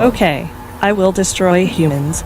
Okay, I will destroy humans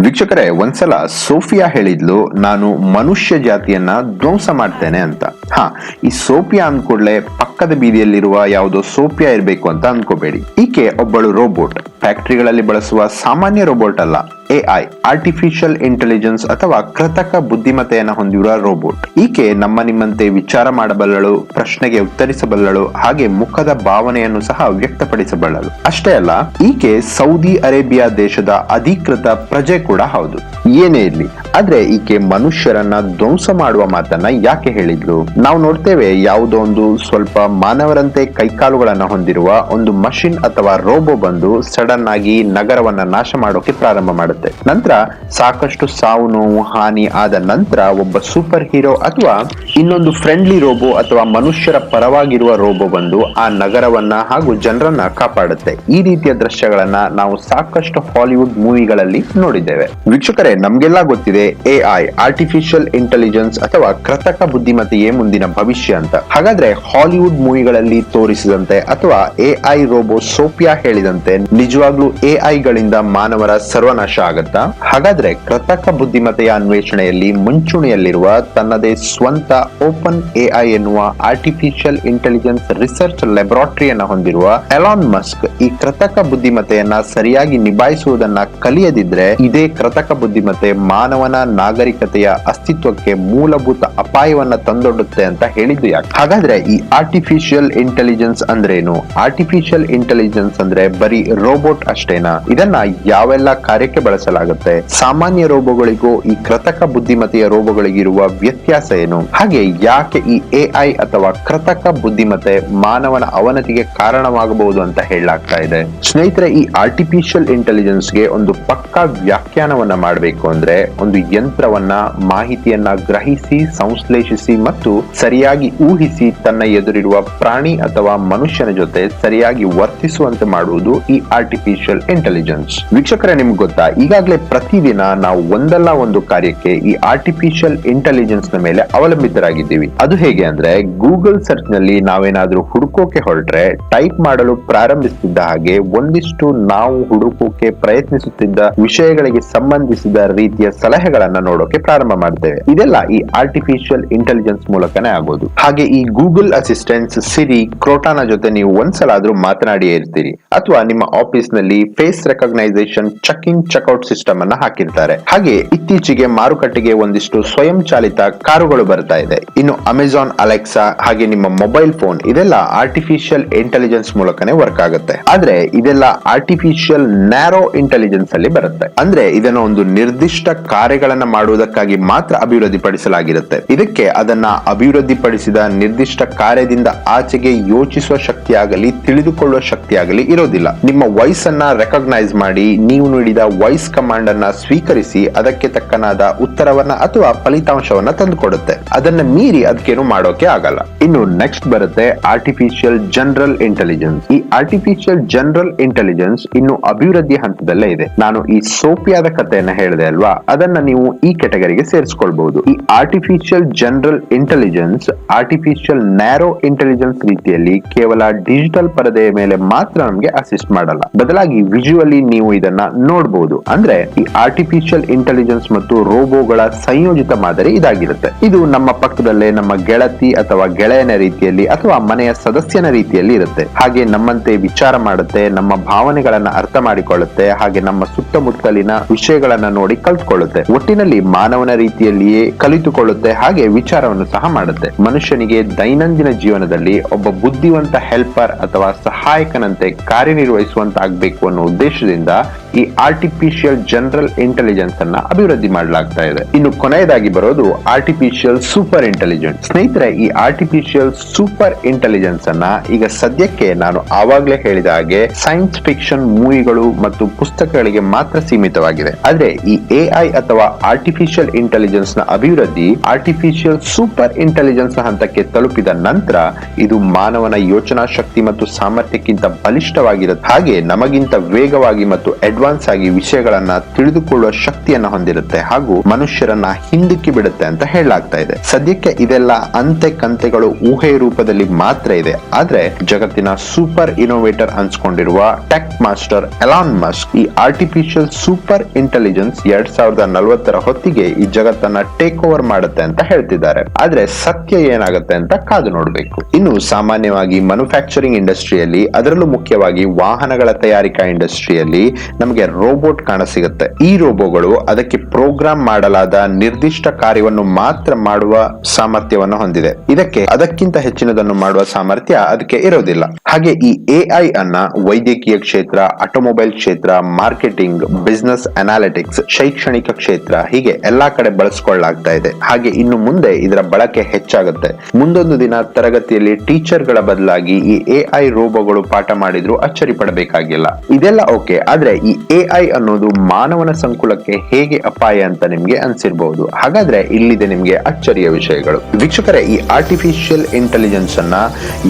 ವೀಕ್ಷಕರೇ ಒಂದ್ಸಲ Sophia ಹೇಳಿದ್ಲು ನಾನು ಮನುಷ್ಯ ಜಾತಿಯನ್ನ ಧ್ವಂಸ ಮಾಡ್ತೇನೆ ಅಂತ. ಹಾ ಈ ಸೋಫಿಯಾ ಅಂದ್ಕೂಡ್ಲೆ ಪಕ್ಕದ ಬೀದಿಯಲ್ಲಿರುವ ಯಾವುದೋ ಸೋಫಿಯಾ ಇರಬೇಕು ಅಂತ ಅನ್ಕೋಬೇಡಿ ಈಕೆ ಒಬ್ಬಳು ರೋಬೋಟ್. ಫ್ಯಾಕ್ಟರಿಗಳಲ್ಲಿ ಬಳಸುವ ಸಾಮಾನ್ಯ ರೋಬೋಟ್ ಅಲ್ಲ. ಎಐ ಆರ್ಟಿಫಿಷಿಯಲ್ ಇಂಟೆಲಿಜೆನ್ಸ್ ಅಥವಾ ಕೃತಕ ಬುದ್ಧಿಮತೆಯನ್ನ ಹೊಂದಿರುವ ರೋಬೋಟ್ ಈಕೆ ನಮ್ಮ ನಿಮ್ಮಂತೆ ವಿಚಾರ ಮಾಡಬಲ್ಲಳು, ಪ್ರಶ್ನೆಗೆ ಉತ್ತರಿಸಬಲ್ಲಳು, ಹಾಗೆ ಮುಖದ ಭಾವನೆಯನ್ನು ಸಹ ವ್ಯಕ್ತಪಡಿಸಬಲ್ಲಳು. ಅಷ್ಟೇ ಅಲ್ಲ, ಈಕೆ ಸೌದಿ ಅರೇಬಿಯಾ ದೇಶದ ಅಧಿಕೃತ ಪ್ರಜೆ ಕೂಡ ಹೌದು. ಏನೇ ಇರ್ಲಿ, ಆದ್ರೆ ಈಕೆ ಮನುಷ್ಯರನ್ನ ಧ್ವಂಸ ಮಾಡುವ ಮಾತನ್ನ ಯಾಕೆ ಹೇಳಿದ್ರು ನಾವು ನೋಡ್ತೇವೆ ಯಾವುದೋ ಒಂದು ಸ್ವಲ್ಪ ಮಾನವರಂತೆ ಕೈಕಾಲುಗಳನ್ನ ಹೊಂದಿರುವ ಒಂದು ಮಷಿನ್ ಅಥವಾ ರೋಬೋ ಬಂದು ಸಡನ್ ಆಗಿ ನಗರವನ್ನ ನಾಶ ಮಾಡೋಕೆ ಪ್ರಾರಂಭ ಮಾಡುತ್ತೆ ನಂತರ ಸಾಕಷ್ಟು ಸಾವು ನೋವು, ಹಾನಿ ಆದ ನಂತರ ಒಬ್ಬ ಸೂಪರ್ ಹೀರೋ ಅಥವಾ ಇನ್ನೊಂದು ಫ್ರೆಂಡ್ಲಿ ರೋಬೋ ಅಥವಾ ಮನುಷ್ಯರ ಪರವಾಗಿರುವ ರೋಬೋ ಬಂದು ಆ ನಗರವನ್ನ ಹಾಗೂ ಜನರನ್ನ ಕಾಪಾಡುತ್ತೆ. ಈ ರೀತಿಯ ದೃಶ್ಯಗಳನ್ನ ನಾವು ಸಾಕಷ್ಟು ಹಾಲಿವುಡ್ ಮೂವಿಗಳಲ್ಲಿ ನೋಡಿದ್ದೇವೆ. ವೀಕ್ಷಕರೇ, ನಮ್ಗೆಲ್ಲ ಗೊತ್ತಿದೆ ಎಐ ಆರ್ಟಿಫಿಷಿಯಲ್ ಇಂಟೆಲಿಜೆನ್ಸ್ ಅಥವಾ ಕೃತಕ ಬುದ್ಧಿಮತ್ತೆಯೇ ಮುಂದಿನ ಭವಿಷ್ಯ ಅಂತ. ಹಾಗಾದ್ರೆ ಹಾಲಿವುಡ್ ಮೂವಿಗಳಲ್ಲಿ ತೋರಿಸಿದಂತೆ ಅಥವಾ ಎಐ ರೋಬೋ ಸೋಫಿಯಾ ಹೇಳಿದಂತೆ ನಿಜವಾಗ್ಲೂ ಎಐ ಗಳಿಂದ ಮಾನವರ ಸರ್ವನಾಶ ಆಗತ್ತಾ? ಹಾಗಾದ್ರೆ ಕೃತಕ ಬುದ್ಧಿಮತೆಯ ಅನ್ವೇಷಣೆಯಲ್ಲಿ ಮುಂಚೂಣಿಯಲ್ಲಿರುವ ತನ್ನದೇ ಸ್ವಂತ ಓಪನ್ ಎಐ ಎನ್ನುವ ಆರ್ಟಿಫಿಷಿಯಲ್ ಇಂಟೆಲಿಜೆನ್ಸ್ ರಿಸರ್ಚ್ ಲ್ಯಾಬೊರೇಟರಿಯನ್ನ ಹೊಂದಿರುವ ಎಲಾನ್ ಮಸ್ಕ್ ಈ ಕೃತಕ ಬುದ್ಧಿಮತೆಯನ್ನ ಸರಿಯಾಗಿ ನಿಭಾಯಿಸುವುದನ್ನ ಕಲಿಯದಿದ್ರೆ ಇದೇ ಕೃತಕ ಬುದ್ಧಿಮತೆ ಮಾನವನ ನಾಗರಿಕತೆಯ ಅಸ್ತಿತ್ವಕ್ಕೆ ಮೂಲಭೂತ ಅಪಾಯವನ್ನ ತಂದೊಡ್ಡುತ್ತೆ ಅಂತ ಹೇಳಿದ್ದು ಯಾಕೆ? ಹಾಗಾದ್ರೆ ಈ ಆರ್ಟಿಫಿಷಿಯಲ್ ಇಂಟೆಲಿಜೆನ್ಸ್ ಅಂದ್ರೇನು? ಆರ್ಟಿಫಿಷಿಯಲ್ ಇಂಟೆಲಿಜೆನ್ಸ್ ಅಂದ್ರೆ ಬರೀ ರೋಬೋಟ್ ಅಷ್ಟೇನಾ? ಇದನ್ನ ಯಾವೆಲ್ಲ ಕಾರ್ಯಕ್ಕೆ ಬಳಸಲಾಗುತ್ತೆ. ಸಾಮಾನ್ಯ ರೋಬೋಗಳಿಗೂ ಈ ಕೃತಕ ಬುದ್ಧಿಮತೆಯ ರೋಬೋಗಳಿಗಿರುವ ವ್ಯತ್ಯಾಸ ಏನು? ಹಾಗೆ ಯಾಕೆ ಈ ಎಐ ಅಥವಾ ಕೃತಕ ಬುದ್ಧಿಮತ್ತೆ ಮಾನವನ ಅವನತಿಗೆ ಕಾರಣವಾಗಬಹುದು ಅಂತ ಹೇಳಲಾಗ್ತಾ ಇದೆ. ಸ್ನೇಹಿತರೆ, ಈ ಆರ್ಟಿಫಿಷಿಯಲ್ ಇಂಟೆಲಿಜೆನ್ಸ್ಗೆ ಒಂದು ಪಕ್ಕಾ ವ್ಯಾಖ್ಯಾನವನ್ನ ಮಾಡಬೇಕು ಅಂದ್ರೆ ಒಂದು ಯಂತ್ರವನ್ನ ಮಾಹಿತಿಯನ್ನ ಗ್ರಹಿಸಿ, ಸಂಶ್ಲೇಷಿಸಿ ಮತ್ತು ಸರಿಯಾಗಿ ಊಹಿಸಿ ತನ್ನ ಎದುರಿರುವ ಪ್ರಾಣಿ ಅಥವಾ ಮನುಷ್ಯನ ಜೊತೆ ಸರಿಯಾಗಿ ವರ್ತಿಸುವಂತೆ ಮಾಡುವುದು ಈ ಆರ್ಟಿಫಿಷಿಯಲ್ ಇಂಟೆಲಿಜೆನ್ಸ್ ವೀಕ್ಷಕರೇ, ನಿಮ್ಗೆ ಗೊತ್ತಾ? ಈಗಾಗಲೇ ಪ್ರತಿದಿನ ನಾವು ಒಂದಲ್ಲ ಒಂದು ಕಾರ್ಯಕ್ಕೆ ಈ ಆರ್ಟಿಫಿಷಿಯಲ್ ಇಂಟೆಲಿಜೆನ್ಸ್ನ ಮೇಲೆ ಅವಲಂಬಿತರಾಗಿದ್ದೀವಿ. ಅದು ಹೇಗೆ ಅಂದ್ರೆ ಗೂಗಲ್ ಸರ್ಚ್ನಲ್ಲಿ ನಾವೇನಾದ್ರೂ ಹುಡುಕೋಕೆ ಹೊರಟ್ರೆ ಟೈಪ್ ಮಾಡಲು ಪ್ರಾರಂಭಿಸುತ್ತಿದ್ದ ಹಾಗೆ ಒಂದಿಷ್ಟು ನಾವು ಹುಡುಕೋಕೆ ಪ್ರಯತ್ನಿಸುತ್ತಿದ್ದ ವಿಷಯಗಳಿಗೆ ಸಂಬಂಧಿಸಿದ ರೀತಿಯ ಸಲಹೆಗಳನ್ನ ನೋಡೋಕೆ ಪ್ರಾರಂಭ ಮಾಡ್ತೇವೆ. ಇದೆಲ್ಲ ಈ ಆರ್ಟಿಫಿಷಿಯಲ್ ಇಂಟೆಲಿಜೆನ್ಸ್ ಮೂಲಕನೇ ಆಗೋದು. ಹಾಗೆ ಈ ಗೂಗಲ್ ಅಸಿಸ್ಟೆಂಟ್ಸ್ ಸಿರಿ ಕ್ರೋಟಾನ ಜೊತೆ ನೀವು ಒಂದ್ಸಲ ಆದ್ರೂ ಮಾತನಾಡಿಯೇ ಇರ್ತೀರಿ. ಅಥವಾ ನಿಮ್ಮ ಆಫೀಸ್ನಲ್ಲಿ face recognition check checkout system ಅನ್ನ ಹಾಕಿರ್ತಾರೆ. ಹಾಗೆ ಇತ್ತೀಚೆಗೆ ಮಾರುಕಟ್ಟೆಗೆ ಒಂದಿಷ್ಟು ಸ್ವಯಂ ಚಾಲಿತ ಕಾರುಗಳು ಬರ್ತಾ ಇದೆ. ಇನ್ನು ಅಮೆಜಾನ್ ಅಲೆಕ್ಸಾ ಹಾಗೆ ನಿಮ್ಮ ಮೊಬೈಲ್ ಫೋನ್ ಇದೆಲ್ಲ ಆರ್ಟಿಫಿಷಿಯಲ್ ಇಂಟೆಲಿಜೆನ್ಸ್ ಮೂಲಕನೇ ವರ್ಕ್ ಆಗುತ್ತೆ. ಆದ್ರೆ ಇದೆಲ್ಲ ಆರ್ಟಿಫಿಷಿಯಲ್ ನ್ಯಾರೋ ಇಂಟೆಲಿಜೆನ್ಸ್ ಅಲ್ಲಿ ಬರುತ್ತೆ. ಅಂದ್ರೆ ಇದನ್ನ ಒಂದು ನಿರ್ದಿಷ್ಟ ಕಾರ್ಯಗಳನ್ನ ಮಾಡುವುದಕ್ಕಾಗಿ ಮಾತ್ರ ಅಭಿವೃದ್ಧಿಪಡಿಸಲಾಗಿರುತ್ತೆ. ಇದಕ್ಕೆ ಅದನ್ನ ಅಭಿವೃದ್ಧಿಪಡಿಸಿದ ನಿರ್ದಿಷ್ಟ ಕಾರ್ಯದಿಂದ ಆಚೆಗೆ ಯೋಚಿಸುವ ಶಕ್ತಿಯಾಗಲಿ, ತಿಳಿದುಕೊಳ್ಳುವ ಶಕ್ತಿಯಾಗಲಿ ಇರೋದಿಲ್ಲ. ನಿಮ್ಮ ವಯಸ್ಸನ್ನ ರೆಕಗ್ನೈಸ್ ಮಾಡಿ, ನೀವು ನೀಡಿದ ವಾಯ್ಸ್ ಕಮಾಂಡ್ ಅನ್ನ ಸ್ವೀಕರಿಸಿ ಅದಕ್ಕೆ ತಕ್ಕನಾದ ಉತ್ತರವನ್ನ ಅಥವಾ ಫಲಿತಾಂಶವನ್ನ ತಂದುಕೊಡುತ್ತೆ. ಅದನ್ನ ಮೀರಿ ಅದಕ್ಕೇನು ಮಾಡೋಕೆ ಆಗಲ್ಲ. ಇನ್ನು ನೆಕ್ಸ್ಟ್ ಬರುತ್ತೆ ಆರ್ಟಿಫಿಷಿಯಲ್ ಜನರಲ್ ಇಂಟೆಲಿಜೆನ್ಸ್ ಈ ಆರ್ಟಿಫಿಷಿಯಲ್ ಜನರಲ್ ಇಂಟೆಲಿಜೆನ್ಸ್ ಇನ್ನು ಅಭಿವೃದ್ಧಿ ಹಂತದಲ್ಲೇ ಇದೆ. ನಾನು ಈ ಸೋಪಿಯಾದ ಕಥೆಯನ್ನ ಹೇಳಿದೆ ಅಲ್ವಾ? ಅದನ್ನ ನೀವು ಈ ಕೆಟಗರಿಗೆ ಸೇರಿಸ್ಕೊಳ್ಬಹುದು. ಈ artificial general intelligence artificial narrow intelligence ರೀತಿಯಲ್ಲಿ ಕೇವಲ ಡಿಜಿಟಲ್ ಪರದೆಯ ಮೇಲೆ ಮಾತ್ರ ನಮಗೆ ಅಸಿಸ್ಟ್ ಮಾಡಲ್ಲ. ಬದಲಾಗಿ ವಿಜುವಲಿ ನೀವು ಇದನ್ನ ನೋಡಬಹುದು ಅಂದ್ರೆ ಈ ಆರ್ಟಿಫಿಷಿಯಲ್ ಇಂಟೆಲಿಜೆನ್ಸ್ ಮತ್ತು ರೋಬೋಗಳ ಸಂಯೋಜಿತ ಮಾದರಿ ಇದಾಗಿರುತ್ತೆ. ಇದು ನಮ್ಮ ಪಕ್ಕದಲ್ಲೇ ನಮ್ಮ ಗೆಳತಿ ಅಥವಾ ಗೆಳೆಯನ ರೀತಿಯಲ್ಲಿ ಅಥವಾ ಮನೆಯ ಸದಸ್ಯನ ರೀತಿಯಲ್ಲಿ ಇರುತ್ತೆ. ಹಾಗೆ ನಮ್ಮಂತೆ ವಿಚಾರ ಮಾಡುತ್ತೆ, ನಮ್ಮ ಭಾವನೆಗಳನ್ನ ಅರ್ಥ ಮಾಡಿಕೊಳ್ಳುತ್ತೆ, ಹಾಗೆ ನಮ್ಮ ಸುತ್ತಮುತ್ತಲಿನ ವಿಷಯಗಳನ್ನ ನೋಡಿ ಕಲ್ತ್ಕೊಳ್ಳುತ್ತೆ. ಒಟ್ಟಿನಲ್ಲಿ ಮಾನವನ ರೀತಿಯಲ್ಲಿಯೇ ಕಲಿತುಕೊಳ್ಳುತ್ತೆ, ಹಾಗೆ ವಿಚಾರವನ್ನು ಸಹ ಮಾಡುತ್ತೆ. ಮನುಷ್ಯನಿಗೆ ದೈನಂದಿನ ಜೀವನದಲ್ಲಿ ಒಬ್ಬ ಬುದ್ಧಿವಂತ ಹೆಲ್ಪರ್ ಅಥವಾ ಸಹಾಯಕನಂತೆ ಕಾರ್ಯನಿರ್ವಹಿಸುವಂತಾಗಬೇಕು ಅನ್ನೋ ಉದ್ದೇಶದಿಂದ ಈ ಆರ್ಟಿಫಿಷಿಯಲ್ ಜನರಲ್ ಇಂಟೆಲಿಜೆನ್ಸ್ ಅನ್ನ ಅಭಿವೃದ್ಧಿ ಮಾಡಲಾಗ್ತಾ ಇದೆ. ಇನ್ನು ಕೊನೆಯದಾಗಿ ಬರೋದು ಆರ್ಟಿಫಿಷಿಯಲ್ ಸೂಪರ್ ಇಂಟೆಲಿಜೆನ್ಸ್ ಸ್ನೇಹಿತರೆ, ಈ ಆರ್ಟಿಫಿಷಿಯಲ್ ಸೂಪರ್ ಇಂಟೆಲಿಜೆನ್ಸ್ ಅನ್ನ ಈಗ ಸದ್ಯಕ್ಕೆ ನಾನು ಆವಾಗಲೇ ಹೇಳಿದ ಹಾಗೆ ಸೈನ್ಸ್ ಫಿಕ್ಷನ್ ಮೂವಿಗಳು ಮತ್ತು ಪುಸ್ತಕಗಳಿಗೆ ಮಾತ್ರ ಸೀಮಿತವಾಗಿದೆ. ಆದ್ರೆ ಈ ಎಐ ಅಥವಾ ಆರ್ಟಿಫಿಷಿಯಲ್ ಇಂಟೆಲಿಜೆನ್ಸ್ನ ಅಭಿವೃದ್ಧಿ ಆರ್ಟಿಫಿಷಿಯಲ್ ಸೂಪರ್ ಇಂಟೆಲಿಜೆನ್ಸ್ ಹಂತಕ್ಕೆ ತಲುಪಿದ ನಂತರ ಇದು ಮಾನವನ ಯೋಚನಾ ಶಕ್ತಿ ಮತ್ತು ಸಾಮರ್ಥ್ಯಕ್ಕಿಂತ ಬಲಿಷ್ಠವಾಗಿರುತ್ತೆ ಹಾಗೆ ನಮಗಿಂತ ವೇಗವಾಗಿ ಮತ್ತು ಅಡ್ವಾನ್ಸ್ ಅಡ್ವಾನ್ಸ್ ಆಗಿ ವಿಷಯಗಳನ್ನ ತಿಳಿದುಕೊಳ್ಳುವ ಶಕ್ತಿಯನ್ನ ಹೊಂದಿರುತ್ತೆ ಹಾಗೂ ಮನುಷ್ಯರನ್ನ ಹಿಂದಕ್ಕೆ ಬಿಡುತ್ತೆ ಅಂತ ಹೇಳಲಾಗ್ತಾ ಇದೆ. ಸದ್ಯಕ್ಕೆ ಇದೆಲ್ಲ ಅಂತೆ ಕಂತೆಗಳು ಊಹೆ ರೂಪದಲ್ಲಿ ಮಾತ್ರ ಇದೆ. ಆದ್ರೆ ಜಗತ್ತಿನ ಸೂಪರ್ ಇನೋವೇಟರ್ ಅನ್ಸ್ಕೊಂಡಿರುವ ಟೆಕ್ ಮಾಸ್ಟರ್ ಎಲಾನ್ ಮಸ್ಕ್ ಈ ಆರ್ಟಿಫಿಷಿಯಲ್ ಸೂಪರ್ ಇಂಟೆಲಿಜೆನ್ಸ್ ಎರಡ್ ಸಾವಿರದ ನಲವತ್ತರ ಹೊತ್ತಿಗೆ ಈ ಜಗತ್ತನ್ನ ಟೇಕ್ ಓವರ್ ಮಾಡುತ್ತೆ ಅಂತ ಹೇಳ್ತಿದ್ದಾರೆ. ಆದ್ರೆ ಸತ್ಯ ಏನಾಗುತ್ತೆ ಅಂತ ಕಾದು ನೋಡಬೇಕು. ಇನ್ನು ಸಾಮಾನ್ಯವಾಗಿ ಮ್ಯಾನುಫ್ಯಾಕ್ಚರಿಂಗ್ ಇಂಡಸ್ಟ್ರಿಯಲ್ಲಿ ಅದರಲ್ಲೂ ಮುಖ್ಯವಾಗಿ ವಾಹನಗಳ ತಯಾರಿಕಾ ಇಂಡಸ್ಟ್ರಿಯಲ್ಲಿ ನಮಗೆ ರೋಬೋಟ್ ಕಾಣಸಿಗುತ್ತೆ. ಈ ರೋಬೋಗಳು ಅದಕ್ಕೆ ಪ್ರೋಗ್ರಾಮ್ ಮಾಡಲಾದ ನಿರ್ದಿಷ್ಟ ಕಾರ್ಯವನ್ನು ಮಾತ್ರ ಮಾಡುವ ಸಾಮರ್ಥ್ಯವನ್ನು ಹೊಂದಿದೆ. ಇದಕ್ಕೆ ಅದಕ್ಕಿಂತ ಹೆಚ್ಚಿನದನ್ನು ಮಾಡುವ ಸಾಮರ್ಥ್ಯ ಅದಕ್ಕೆ ಇರೋದಿಲ್ಲ. ಹಾಗೆ ಈ ಎಐ ಅನ್ನ ವೈದ್ಯಕೀಯ ಕ್ಷೇತ್ರ, ಆಟೋಮೊಬೈಲ್ ಕ್ಷೇತ್ರ, ಮಾರ್ಕೆಟಿಂಗ್, ಬಿಸ್ನೆಸ್ ಅನಾಲಿಟಿಕ್ಸ್, ಶೈಕ್ಷಣಿಕ ಕ್ಷೇತ್ರ ಹೀಗೆ ಎಲ್ಲಾ ಕಡೆ ಬಳಸ್ಕೊಳ್ಳಲಾಗ್ತಾ ಇದೆ. ಹಾಗೆ ಇನ್ನು ಮುಂದೆ ಇದರ ಬಳಕೆ ಹೆಚ್ಚಾಗುತ್ತೆ. ಮುಂದೊಂದು ದಿನ ತರಗತಿಯಲ್ಲಿ ಟೀಚರ್ಗಳ ಬದಲಾಗಿ ಈ ಎಐ ರೋಬೋಗಳು ಪಾಠ ಮಾಡಿದ್ರು ಅಚ್ಚರಿ ಪಡಬೇಕಾಗಿಲ್ಲ. ಇದೆಲ್ಲ ಓಕೆ, ಆದ್ರೆ ಈ ಎಐ ಅನ್ನೋದು ಮಾನವನ ಸಂಕುಲಕ್ಕೆ ಹೇಗೆ ಅಪಾಯ ಅಂತ ನಿಮ್ಗೆ ಅನ್ಸಿರ್ಬಹುದು ಹಾಗಾದ್ರೆ ಇಲ್ಲಿದೆ ನಿಮ್ಗೆ ಅಚ್ಚರಿಯ ವಿಷಯಗಳು. ವೀಕ್ಷಕರೇ, ಈ ಆರ್ಟಿಫಿಷಿಯಲ್ ಇಂಟೆಲಿಜೆನ್ಸ್ ಅನ್ನ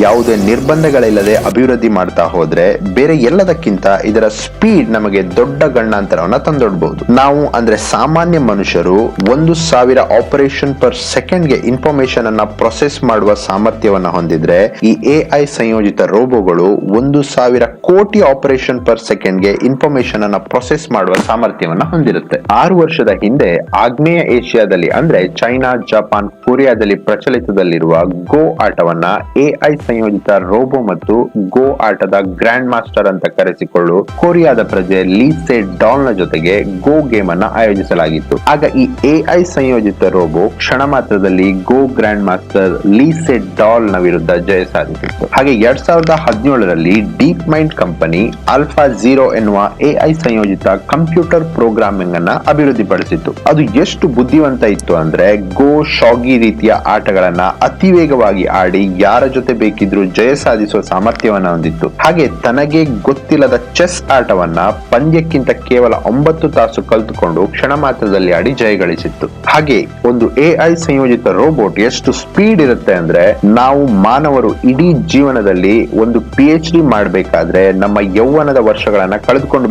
ಯಾವುದೇ ನಿರ್ಬಂಧಗಳಿಲ್ಲದೆ ಅಭಿವೃದ್ಧಿ ಮಾಡ್ತಾ ಹೋದ್ರೆ ಬೇರೆ ಎಲ್ಲದಕ್ಕಿಂತ ಇದರ ಸ್ಪೀಡ್ ನಮಗೆ ದೊಡ್ಡ ಗಂಡಾಂತರವನ್ನ ತಂದೊಡ್ಬಹುದು ನಾವು ಅಂದ್ರೆ ಸಾಮಾನ್ಯ ಮನುಷ್ಯರು ಒಂದು ಸಾವಿರ ಆಪರೇಷನ್ ಪರ್ ಸೆಕೆಂಡ್ಗೆ ಇನ್ಫಾರ್ಮೇಶನ್ ಅನ್ನ ಪ್ರೊಸೆಸ್ ಮಾಡುವ ಸಾಮರ್ಥ್ಯವನ್ನ ಹೊಂದಿದ್ರೆ ಈ ಎಐ ಸಂಯೋಜಿತ ರೋಬೋಗಳು ಒಂದು ಸಾವಿರ ಕೋಟಿ ಆಪರೇಷನ್ ಪರ್ ಸೆಕೆಂಡ್ಗೆ ಇನ್ಫಾರ್ಮೇಶನ್ ಅನ್ನ ಪ್ರೊಸೆಸ್ ಮಾಡುವ ಸಾಮರ್ಥ್ಯವನ್ನ ಹೊಂದಿರುತ್ತೆ. ಆರು ವರ್ಷದ ಹಿಂದೆ ಆಗ್ನೇಯ ಏಷ್ಯಾದಲ್ಲಿ ಅಂದ್ರೆ ಚೈನಾ, ಜಪಾನ್, ಕೊರಿಯಾದಲ್ಲಿ ಪ್ರಚಲಿತದಲ್ಲಿರುವ ಗೋ ಆಟವನ್ನ ಎಐ ಸಂಯೋಜಿತ ರೋಬೋ ಮತ್ತು ಗೋ ಆಟದ ಗ್ರ್ಯಾಂಡ್ ಮಾಸ್ಟರ್ ಅಂತ ಕರೆಸಿಕೊಳ್ಳು. ಕೊರಿಯಾದ ಪ್ರಜೆ ಲೀಸೆ ಡಾಲ್ನ ಜೊತೆಗೆ ಗೋ ಗೇಮ್ ಅನ್ನ ಆಯೋಜಿಸಲಾಗಿತ್ತು. ಆಗ ಈ ಎಐ ಸಂಯೋಜಿತ ರೋಬೋ ಕ್ಷಣ ಮಾತ್ರದಲ್ಲಿ ಗೋ ಗ್ರ್ಯಾಂಡ್ ಮಾಸ್ಟರ್ ಲೀಸೆ ಡಾಲ್ನ ವಿರುದ್ಧ ಜಯ ಸಾಧಿಸಿತ್ತು. ಹಾಗೆ ಎರಡ್ ಸಾವಿರದ ಹದಿನೇಳರಲ್ಲಿ DeepMind company alpha zero ಎನ್ನುವ ಎಐ ಸಂಯೋಜಿತ ಕಂಪ್ಯೂಟರ್ ಪ್ರೋಗ್ರಾಮಿಂಗ್ ಅನ್ನ ಅಭಿವೃದ್ಧಿಪಡಿಸಿತ್ತು. ಅದು ಎಷ್ಟು ಬುದ್ಧಿವಂತ ಇತ್ತು ಅಂದ್ರೆ ಗೋ ಶಾಗಿ ರೀತಿಯ ಆಟಗಳನ್ನ ಅತಿ ವೇಗವಾಗಿ ಆಡಿ ಯಾರ ಜೊತೆ ಬೇಕಿದ್ರೂ ಜಯ ಸಾಧಿಸುವ ಸಾಮರ್ಥ್ಯವನ್ನ ಹೊಂದಿತ್ತು. ಹಾಗೆ ತನಗೆ ಗೊತ್ತಿಲ್ಲದ ಚೆಸ್ ಆಟವನ್ನ ಪಂದ್ಯಕ್ಕಿಂತ ಕೇವಲ ಒಂಬತ್ತು ತಾಸು ಕಲ್ತುಕೊಂಡು ಕ್ಷಣ ಮಾತ್ರದಲ್ಲಿ ಆಡಿ ಜಯಗಳಿಸಿತ್ತು ಹಾಗೆ ಒಂದು ಎಐ ಸಂಯೋಜಿತ ರೋಬೋಟ್ ಎಷ್ಟು ಸ್ಪೀಡ್ ಇರುತ್ತೆ ಅಂದ್ರೆ ನಾವು ಮಾನವರು ಇಡೀ ಜೀವನದಲ್ಲಿ ಒಂದು ಪಿ ಎಚ್ ಡಿ ಮಾಡಬೇಕಾದ್ರೆ ನಮ್ಮ ಯೌವನದ ವರ್ಷಗಳನ್ನ ಕಳೆದುಕೊಂಡು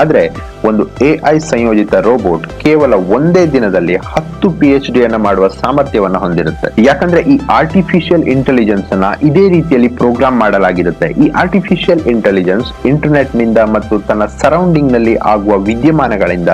ಆದ್ರೆ ಒಂದು ಎಐ ಸಂಯೋಜಿತ ರೋಬೋಟ್ ಕೇವಲ ಒಂದೇ ದಿನದಲ್ಲಿ ಹತ್ತು ಪಿ ಎಚ್ ಡಿ ಅನ್ನ ಮಾಡುವ ಸಾಮರ್ಥ್ಯವನ್ನು ಹೊಂದಿರುತ್ತೆ. ಯಾಕಂದ್ರೆ ಈ ಆರ್ಟಿಫಿಷಿಯಲ್ ಇಂಟೆಲಿಜೆನ್ಸ್ ಅನ್ನ ಇದೇ ರೀತಿಯಲ್ಲಿ ಪ್ರೋಗ್ರಾಮ್ ಮಾಡಲಾಗಿರುತ್ತೆ. ಈ ಆರ್ಟಿಫಿಷಿಯಲ್ ಇಂಟೆಲಿಜೆನ್ಸ್ ಇಂಟರ್ನೆಟ್ನಿಂದ ಮತ್ತು ತನ್ನ ಸರೌಂಡಿಂಗ್ನಲ್ಲಿ ಆಗುವ ವಿದ್ಯಮಾನಗಳಿಂದ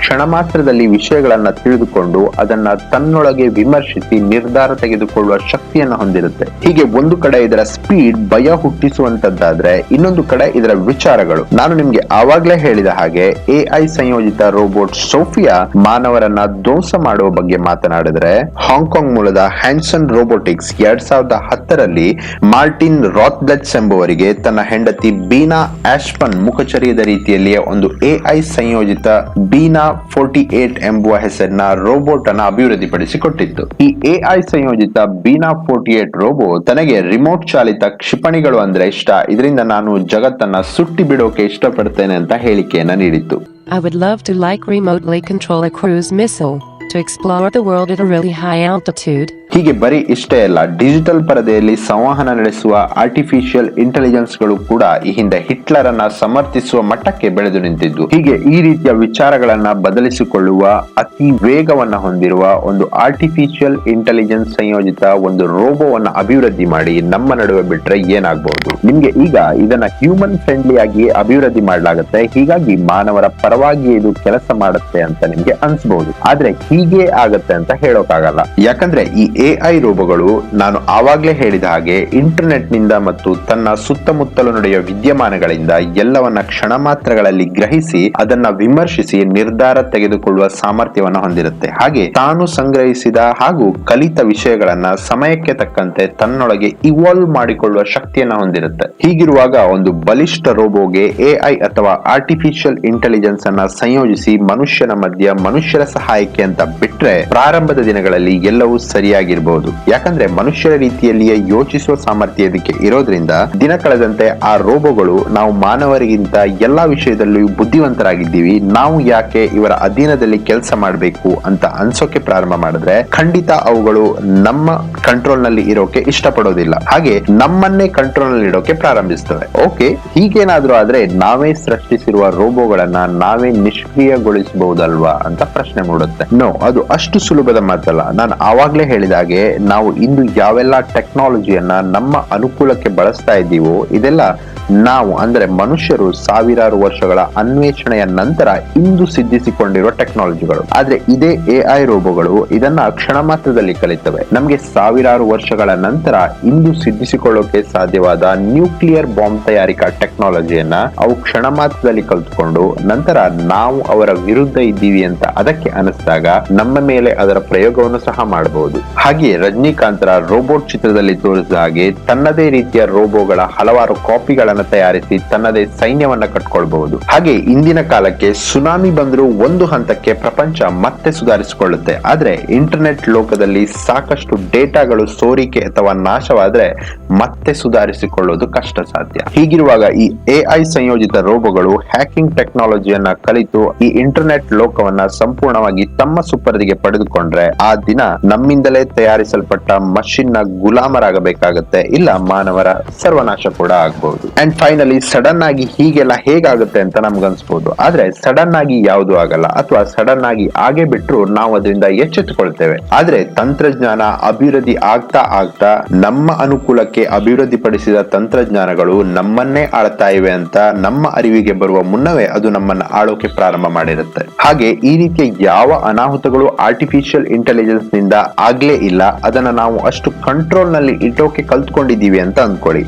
ಕ್ಷಣ ಮಾತ್ರದಲ್ಲಿ ವಿಷಯಗಳನ್ನ ತಿಳಿದುಕೊಂಡು ಅದನ್ನ ತನ್ನೊಳಗೆ ವಿಮರ್ಶಿಸಿ ನಿರ್ಧಾರ ತೆಗೆದುಕೊಳ್ಳುವ ಶಕ್ತಿಯನ್ನ ಹೊಂದಿರುತ್ತೆ. ಹೀಗೆ ಒಂದು ಕಡೆ ಇದರ ಸ್ಪೀಡ್ ಭಯ ಹುಟ್ಟಿಸುವಂತದ್ದಾದ್ರೆ ಇನ್ನೊಂದು ಕಡೆ ಇದರ ವಿಚಾರಗಳು. ನಾನು ನಿಮ್ಗೆ ಆವಾಗ್ಲೇ ಹೇಳಿದ ಹಾಗೆ ಎಐ ಸಂಯೋಜಿತ ರೋಬೋಟ್ ಸೋಫಿಯಾ ಮಾನವರನ್ನ ಧ್ವಂಸ ಮಾಡುವ ಬಗ್ಗೆ ಮಾತನಾಡಿದ್ರೆ ಹಾಂಗ್ಕಾಂಗ್ ಮೂಲದ ಹ್ಯಾನ್ಸನ್ ರೋಬೋಟಿಕ್ಸ್ ಎರಡ್ ಸಾವಿರದ ಹತ್ತರಲ್ಲಿ ಮಾರ್ಟಿನ್ ರಾತ್ಬ್ಲೆಟ್ಸ್ ಎಂಬುವರಿಗೆ ತನ್ನ ಹೆಂಡತಿ ಬೀನಾ ಆಶ್ಪನ್ ಮುಖಚರ್ಯದ ರೀತಿಯಲ್ಲಿಯೇ ಒಂದು ಎಐ ಸಂಯೋಜಿತ ಬೀನಾ ಫೋರ್ಟಿ ಏಟ್ ಎಂಬುವ ಹೆಸರಿನ ರೋಬೋಟ್ ಅನ್ನ ಅಭಿವೃದ್ಧಿಪಡಿಸಿಕೊಟ್ಟಿತ್ತು. ಈ ಎಐ ಸಂಯೋಜಿತ ಬೀನಾ ಫೋರ್ಟಿ ಏಟ್ ರೋಬೋ ತನಗೆ ರಿಮೋಟ್ ಚಾಲಿತ ಕ್ಷಿಪಣಿಗಳು ಅಂದ್ರೆ ಇಷ್ಟ. ಇದರಿಂದ ನಾನು ಜಗತ್ತನ್ನ ಸುಟ್ಟಿ ಬಿಡೋಕೆ ಇಷ್ಟಪಡ್ತೇನೆ ಅಂತ ಹೇಳಿಕೆಯನ್ನ ನೀಡಿತ್ತು. I would love to like remotely control a cruise missile. To explore the world at a really high altitude. ಹೀಗೆ ಬರೀ ಇಷ್ಟೇ ಅಲ್ಲ ಡಿಜಿಟಲ್ ಪರದೆಯಲ್ಲಿ ಸಂವಹನ ನಡೆಸುವ ಆರ್ಟಿಫಿಷಿಯಲ್ ಇಂಟೆಲಿಜೆನ್ಸ್ಗಳು ಕೂಡ ಈ ಹಿಂದೆ ಹಿಟ್ಲರ್ ಅನ್ನ ಸಮರ್ಥಿಸುವ ಮಟ್ಟಕ್ಕೆ ಬೆಳೆದು ನಿಂತಿದ್ದು. ಹೀಗೆ ಈ ರೀತಿಯ ವಿಚಾರಗಳನ್ನ ಬದಲಿಸಿಕೊಳ್ಳುವ ಅತಿ ವೇಗವನ್ನ ಹೊಂದಿರುವ ಒಂದು ಆರ್ಟಿಫಿಷಿಯಲ್ ಇಂಟೆಲಿಜೆನ್ಸ್ ಸಂಯೋಜಿತ ಒಂದು ರೋಬೋವನ್ನ ಅಭಿವೃದ್ಧಿ ಮಾಡಿ ನಮ್ಮ ನಡುವೆ ಬಿಟ್ರೆ ಏನಾಗಬಹುದು? ನಿಮ್ಗೆ ಈಗ ಇದನ್ನ ಹ್ಯೂಮನ್ ಫ್ರೆಂಡ್ಲಿ ಆಗಿ ಅಭಿವೃದ್ಧಿ ಮಾಡಲಾಗುತ್ತೆ. ಹೀಗಾಗಿ ಮಾನವರ ಪರವಾಗಿ ಇದು ಕೆಲಸ ಮಾಡುತ್ತೆ ಅಂತ ನಿಮ್ಗೆ ಅನ್ಸಬಹುದು. ಆದ್ರೆ ಹೀಗೆ ಆಗತ್ತೆ ಅಂತ ಹೇಳೋಕ್ಕಾಗಲ್ಲ ಯಾಕಂದ್ರೆ ಈ ಎಐ ರೋಬೋಗಳು ನಾನು ಆವಾಗ್ಲೇ ಹೇಳಿದ ಹಾಗೆ ಇಂಟರ್ನೆಟ್ನಿಂದ ಮತ್ತು ತನ್ನ ಸುತ್ತಮುತ್ತಲು ನಡೆಯುವ ವಿದ್ಯಮಾನಗಳಿಂದ ಎಲ್ಲವನ್ನ ಕ್ಷಣ ಮಾತ್ರಗಳಲ್ಲಿ ಗ್ರಹಿಸಿ ಅದನ್ನ ವಿಮರ್ಶಿಸಿ ನಿರ್ಧಾರ ತೆಗೆದುಕೊಳ್ಳುವ ಸಾಮರ್ಥ್ಯವನ್ನ ಹೊಂದಿರುತ್ತೆ. ಹಾಗೆ ತಾನು ಸಂಗ್ರಹಿಸಿದ ಹಾಗೂ ಕಲಿತ ವಿಷಯಗಳನ್ನ ಸಮಯಕ್ಕೆ ತಕ್ಕಂತೆ ತನ್ನೊಳಗೆ ಇವಾಲ್ವ್ ಮಾಡಿಕೊಳ್ಳುವ ಶಕ್ತಿಯನ್ನ ಹೊಂದಿರುತ್ತೆ. ಹೀಗಿರುವಾಗ ಒಂದು ಬಲಿಷ್ಠ ರೋಬೋಗೆ ಎಐ ಅಥವಾ ಆರ್ಟಿಫಿಷಿಯಲ್ ಇಂಟೆಲಿಜೆನ್ಸ್ ಅನ್ನ ಸಂಯೋಜಿಸಿ ಮನುಷ್ಯನ ಮಧ್ಯ ಮನುಷ್ಯರ ಸಹಾಯಕ್ಕೆ ಅಂತ ಬಿಟ್ರೆ ಪ್ರಾರಂಭದ ದಿನಗಳಲ್ಲಿ ಎಲ್ಲವೂ ಸರಿಯಾಗಿರಬಹುದು ಯಾಕಂದ್ರೆ ಮನುಷ್ಯರ ರೀತಿಯಲ್ಲಿಯೇ ಯೋಚಿಸುವ ಸಾಮರ್ಥ್ಯ ಇದಕ್ಕೆ ಇರೋದ್ರಿಂದ ದಿನ ಕಳೆದಂತೆ ಆ ರೋಬೋಗಳು ನಾವು ಮಾನವರಿಗಿಂತ ಎಲ್ಲಾ ವಿಷಯದಲ್ಲೂ ಬುದ್ಧಿವಂತರಾಗಿದ್ದೀವಿ. ನಾವು ಯಾಕೆ ಇವರ ಅಧೀನದಲ್ಲಿ ಕೆಲಸ ಮಾಡಬೇಕು ಅಂತ ಅನ್ಸೋಕೆ ಪ್ರಾರಂಭ ಮಾಡಿದ್ರೆ ಖಂಡಿತ ಅವುಗಳು ನಮ್ಮ ಕಂಟ್ರೋಲ್ನಲ್ಲಿ ಇರೋಕೆ ಇಷ್ಟಪಡೋದಿಲ್ಲ. ಹಾಗೆ ನಮ್ಮನ್ನೇ ಕಂಟ್ರೋಲ್ನಲ್ಲಿ ಇಡೋಕೆ ಪ್ರಾರಂಭಿಸ್ತವೆ. ಓಕೆ, ಹೀಗೇನಾದ್ರೂ ಆದ್ರೆ ನಾವೇ ಸೃಷ್ಟಿಸಿರುವ ರೋಬೋಗಳನ್ನ ನಾವೇ ನಿಷ್ಕ್ರಿಯಗೊಳಿಸಬಹುದಲ್ವಾ ಅಂತ ಪ್ರಶ್ನೆ ಮೂಡುತ್ತೆ. ನೋ ಅದು ಅಷ್ಟು ಸುಲಭದ ಮಾತಲ್ಲ. ನಾನು ಆವಾಗ್ಲೇ ಹೇಳಿದಾಗೆ ನಾವು ಇಂದು ಯಾವೆಲ್ಲ ಟೆಕ್ನಾಲಜಿಯನ್ನು ನಮ್ಮ ಅನುಕೂಲಕ್ಕೆ ಬಳಸ್ತಾ ಇದ್ದೀವೋ, ಇದೆಲ್ಲ ನಾವು ಅಂದ್ರೆ ಮನುಷ್ಯರು ಸಾವಿರಾರು ವರ್ಷಗಳ ಅನ್ವೇಷಣೆಯ ನಂತರ ಇಂದು ಸಿದ್ಧಿಸಿಕೊಂಡಿರುವ ಟೆಕ್ನಾಲಜಿಗಳು. ಆದ್ರೆ ಇದೇ ಎಐ ರೋಬೋಗಳು ಇದನ್ನ ಕ್ಷಣ ಮಾತ್ರದಲ್ಲಿ ಕಲಿತವೆ. ನಮಗೆ ಸಾವಿರಾರು ವರ್ಷಗಳ ನಂತರ ಇಂದು ಸಿದ್ಧಿಸಿಕೊಳ್ಳೋಕೆ ಸಾಧ್ಯವಾದ ನ್ಯೂಕ್ಲಿಯರ್ ಬಾಂಬ್ ತಯಾರಿಕಾ ಟೆಕ್ನಾಲಜಿಯನ್ನ ಅವು ಕ್ಷಣ ಮಾತ್ರದಲ್ಲಿ ಕಲ್ತುಕೊಂಡು ನಂತರ ನಾವು ಅವರ ವಿರುದ್ಧ ಇದ್ದೀವಿ ಅಂತ ಅದಕ್ಕೆ ಅನಿಸಿದಾಗ ನಮ್ಮ ಮೇಲೆ ಅದರ ಪ್ರಯೋಗವನ್ನು ಸಹ ಮಾಡಬಹುದು ಹಾಗೆ ರಜನಿಕಾಂತರ ರೋಬೋಟ್ ಚಿತ್ರದಲ್ಲಿ ತೋರಿಸಿದ ಹಾಗೆ ತನ್ನದೇ ರೀತಿಯ ರೋಬೋಗಳ ಹಲವಾರು ಕಾಪಿಗಳನ್ನ ತಯಾರಿಸಿ ತನ್ನದೇ ಸೈನ್ಯವನ್ನ ಕಟ್ಕೊಳ್ಬಹುದು. ಹಾಗೆ ಇಂದಿನ ಕಾಲಕ್ಕೆ ಸುನಾಮಿ ಬಂದರೂ ಒಂದು ಹಂತಕ್ಕೆ ಪ್ರಪಂಚ ಮತ್ತೆ ಸುಧಾರಿಸಿಕೊಳ್ಳುತ್ತೆ. ಆದ್ರೆ ಇಂಟರ್ನೆಟ್ ಲೋಕದಲ್ಲಿ ಸಾಕಷ್ಟು ಡೇಟಾಗಳು ಸೋರಿಕೆ ಅಥವಾ ನಾಶವಾದ್ರೆ ಮತ್ತೆ ಸುಧಾರಿಸಿಕೊಳ್ಳೋದು ಕಷ್ಟ ಸಾಧ್ಯ. ಹೀಗಿರುವಾಗ ಈ ಎಐ ಸಂಯೋಜಿತ ರೋಬೋಗಳು ಹ್ಯಾಕಿಂಗ್ ಟೆಕ್ನಾಲಜಿಯನ್ನ ಕಲಿತು ಈ ಇಂಟರ್ನೆಟ್ ಲೋಕವನ್ನ ಸಂಪೂರ್ಣವಾಗಿ ತಮ್ಮ ಸುಪರ್ದಿಗೆ ಪಡೆದುಕೊಂಡ್ರೆ ಆ ದಿನ ನಮ್ಮಿಂದಲೇ ತಯಾರಿಸಲ್ಪಟ್ಟ ಮಷಿನ್ನ ಗುಲಾಮರಾಗಬೇಕಾಗತ್ತೆ. ಇಲ್ಲ ಮಾನವರ ಸರ್ವನಾಶ ಕೂಡ ಆಗಬಹುದು. ಅಂಡ್ ಫೈನಲಿ ಸಡನ್ ಆಗಿ ಹೀಗೆಲ್ಲ ಹೇಗಾಗುತ್ತೆ ಅಂತ ನಮ್ಗನ್ಸ್ಬೋದು. ಆದ್ರೆ ಸಡನ್ ಆಗಿ ಯಾವುದು ಆಗಲ್ಲ. ಅಥವಾ ಸಡನ್ ಆಗಿ ಆಗೇ ಬಿಟ್ರು ನಾವು ಅದರಿಂದ ಎಚ್ಚೆತ್ತುಕೊಳ್ತೇವೆ. ಆದ್ರೆ ತಂತ್ರಜ್ಞಾನ ಅಭಿವೃದ್ಧಿ ಆಗ್ತಾ ಆಗ್ತಾ ನಮ್ಮ ಅನುಕೂಲಕ್ಕೆ ಅಭಿವೃದ್ಧಿಪಡಿಸಿದ ತಂತ್ರಜ್ಞಾನಗಳು ನಮ್ಮನ್ನೇ ಆಳ್ತಾ ಇವೆ ಅಂತ ನಮ್ಮ ಅರಿವಿಗೆ ಬರುವ ಮುನ್ನವೇ ಅದು ನಮ್ಮನ್ನ ಆಳೋಕೆ ಪ್ರಾರಂಭ ಮಾಡಿರುತ್ತೆ. ಹಾಗೆ ಈ ರೀತಿಯ ಯಾವ ಅನಾಹುತಗಳು ಆರ್ಟಿಫಿಷಿಯಲ್ ಇಂಟೆಲಿಜೆನ್ಸ್ನಿಂದ ಆಗ್ಲೇ ಇಲ್ಲ, ಅದನ್ನ ನಾವು ಅಷ್ಟು ಕಂಟ್ರೋಲ್ನಲ್ಲಿ ಇಟ್ಟೋಕೆ ಕಲ್ತ್ಕೊಂಡಿದ್ದೀವಿ ಅಂತ ಅಂದ್ಕೊಳ್ಳಿ.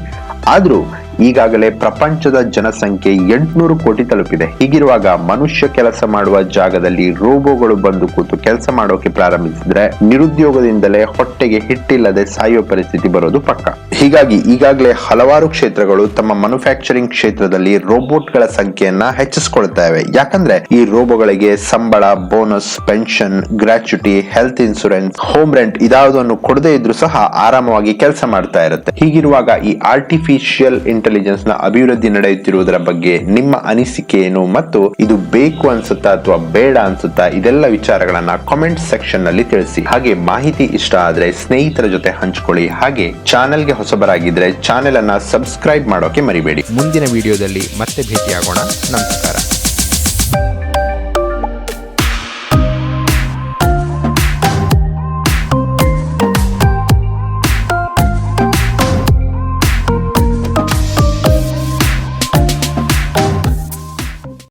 ಆದ್ರೂ ಈಗಾಗಲೇ ಪ್ರಪಂಚದ ಜನಸಂಖ್ಯೆ ಎಂಟುನೂರು ಕೋಟಿ ತಲುಪಿದೆ. ಹೀಗಿರುವಾಗ ಮನುಷ್ಯ ಕೆಲಸ ಮಾಡುವ ಜಾಗದಲ್ಲಿ ರೋಬೋಗಳು ಬಂದು ಕೂತು ಕೆಲಸ ಮಾಡೋಕೆ ಪ್ರಾರಂಭಿಸಿದ್ರೆ ನಿರುದ್ಯೋಗದಿಂದಲೇ ಹೊಟ್ಟೆಗೆ ಹಿಟ್ಟಿಲ್ಲದೆ ಸಾಯುವ ಪರಿಸ್ಥಿತಿ ಬರೋದು ಪಕ್ಕ. ಹೀಗಾಗಿ ಈಗಾಗಲೇ ಹಲವಾರು ಕ್ಷೇತ್ರಗಳು ತಮ್ಮ ಮ್ಯಾನುಫ್ಯಾಕ್ಚರಿಂಗ್ ಕ್ಷೇತ್ರದಲ್ಲಿ ರೋಬೋಟ್ಗಳ ಸಂಖ್ಯೆಯನ್ನ ಹೆಚ್ಚಿಸ್ಕೊಳ್ತಾ ಇವೆ. ಯಾಕಂದ್ರೆ ಈ ರೋಬೋಗಳಿಗೆ ಸಂಬಳ bonus pension gratuity health insurance home rent ಇದಾವುದನ್ನು ಕೊಡದೇ ಇದ್ರೂ ಸಹ ಆರಾಮವಾಗಿ ಕೆಲಸ ಮಾಡ್ತಾ ಇರುತ್ತೆ. ಹೀಗಿರುವಾಗ ಈ ಆರ್ಟಿಫಿಷಿಯಲ್ ಇಂಟೆಲಿಜೆನ್ಸ್ನ ಅಭಿವೃದ್ಧಿ ನಡೆಯುತ್ತಿರುವುದರ ಬಗ್ಗೆ ನಿಮ್ಮ ಅನಿಸಿಕೆ ಏನು ಮತ್ತು ಇದು ಬೇಕು ಅನ್ಸುತ್ತಾ ಅಥವಾ ಬೇಡ ಅನ್ಸುತ್ತಾ? ಇದೆಲ್ಲ ವಿಚಾರಗಳನ್ನ ಕಾಮೆಂಟ್ ಸೆಕ್ಷನ್ನಲ್ಲಿ ತಿಳಿಸಿ. ಹಾಗೆ ಮಾಹಿತಿ ಇಷ್ಟ ಆದ್ರೆ ಸ್ನೇಹಿತರ ಜೊತೆ ಹಂಚಿಕೊಳ್ಳಿ. ಹಾಗೆ ಚಾನೆಲ್ಗೆ ಹೊಸಬರಾಗಿದ್ರೆ ಚಾನೆಲ್ ಅನ್ನ ಸಬ್ಸ್ಕ್ರೈಬ್ ಮಾಡೋಕೆ ಮರಿಬೇಡಿ. ಮುಂದಿನ ವಿಡಿಯೋದಲ್ಲಿ ಮತ್ತೆ ಭೇಟಿಯಾಗೋಣ. ನಮಸ್ಕಾರ.